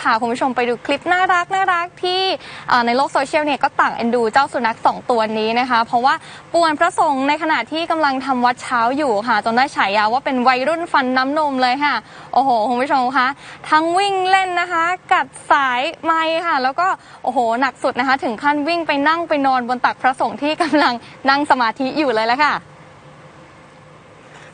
พาคุณผู้ชมไปดูคลิปน่ารักน่ารักที่ในโลกโซเชียลเนี่ยก็ต่างเอ็นดูเจ้าสุนัขสองตัวนี้นะคะ เพราะว่าป่วนพระสงฆ์ในขณะที่กำลังทำวัดเช้าอยู่ค่ะ จนได้ฉายาว่าเป็นวัยรุ่นฟันน้ำนมเลยค่ะ โอ้โห คุณผู้ชมคะทั้งวิ่งเล่นนะคะ กัดสายไม้ค่ะ แล้วก็โอ้โหหนักสุดนะคะ ถึงขั้นวิ่งไปนั่งไปนอนบนตักพระสงฆ์ที่กำลังนั่งสมาธิอยู่เลยแหละค่ะ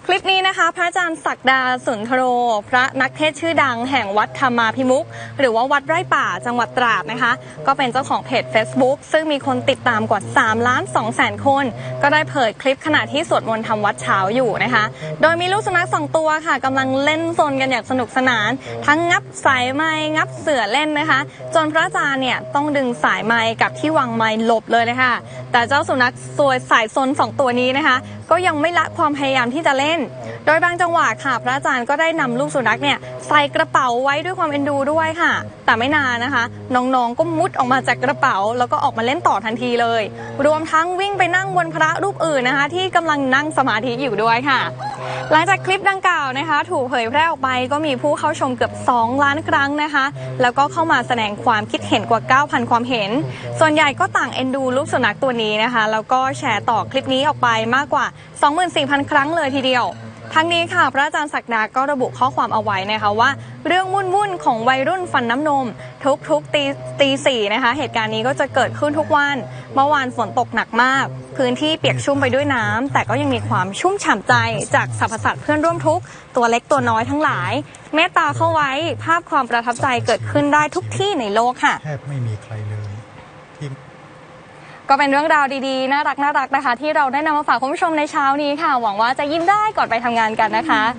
คลิปนี้นะคะ พระอาจารย์ศักดาสุนทโร พระนักเทศชื่อดังแห่งวัดธรรมาพิมุก หรือว่าวัดไร่ป่าจังหวัดตราดนะคะ ก็เป็นเจ้าของเพจ Facebook ซึ่งมีคนติดตามกว่า3ล้าน2แสนคน ก็ได้เผยคลิปขณะที่สวดมนต์ทำวัดเช้าอยู่นะคะ โดยมีลูกสุนัขสองตัวค่ะกำลังเล่นซนกันอย่างสนุกสนาน ทั้งงับสายไม้งับเสือเล่นนะคะ จนพระอาจารย์เนี่ยต้องดึงสายไม้กับที่วางไม้หลบเลยเลยค่ะแต่เจ้าสุนัขสวยสายซนสองตัวนี้นะคะ ก็ยังไม่ละความพยายามที่จะเล่นโดยบางจังหวะค่ะ พระอาจารย์ก็ได้นำลูกสุนัขเนี่ยใส่กระเป๋าไว้ด้วยความเอ็นดูด้วยค่ะ แต่ไม่นานนะคะ น้องๆก็มุดออกมาจากกระเป๋า แล้วก็ออกมาเล่นต่อทันทีเลย รวมทั้งวิ่งไปนั่งบนพระรูปอื่นนะคะ ที่กำลังนั่งสมาธิอยู่ด้วยค่ะ หลังจากคลิปดังกล่าวนะคะ ถูกเผยแพร่ออกไปก็มีผู้เข้าชมเกือบ 2 ล้านครั้งนะคะ แล้วก็เข้ามาแสดงความคิดเห็นกว่า 9,000 ความเห็น ส่วนใหญ่ก็ต่างเอ็นดูลูกสุนัขตัวนี้นะคะ แล้วก็แชร์ต่อคลิปนี้ออกไปมากกว่า 24,000 ครั้งเลยทีเดียว ทั้งนี้ค่ะ พระอาจารย์ศักดาก็ระบุข้อความเอาไว้นะคะว่า เรื่องวุ่นวุ่นๆของวัยรุ่นฟันน้ำนม ทุกทุกๆตีตีสี่นะคะ เหตุการณ์นี้ก็จะเกิดขึ้นทุกวัน เมื่อวานฝนตกหนักมาก พื้นที่เปียกชุ่มไปด้วยน้ำแต่ก็ยังมีความชุ่มฉ่ำใจจากสรรพสัตว์เพื่อนร่วมทุกตัวเล็กตัวน้อยทั้งหลายเมตตาเข้าไว้ภาพความประทับใจเกิดขึ้นได้ทุกที่ในโลกค่ะแทบไม่มีใครเลยที่ ก็เป็นเรื่องราวดีๆ น่ารักน่ารักนะคะ ที่เราได้นำมาฝากคุณผู้ชมในเช้านี้ค่ะ หวังว่าจะยิ้มได้ก่อนไปทำงานกันนะคะ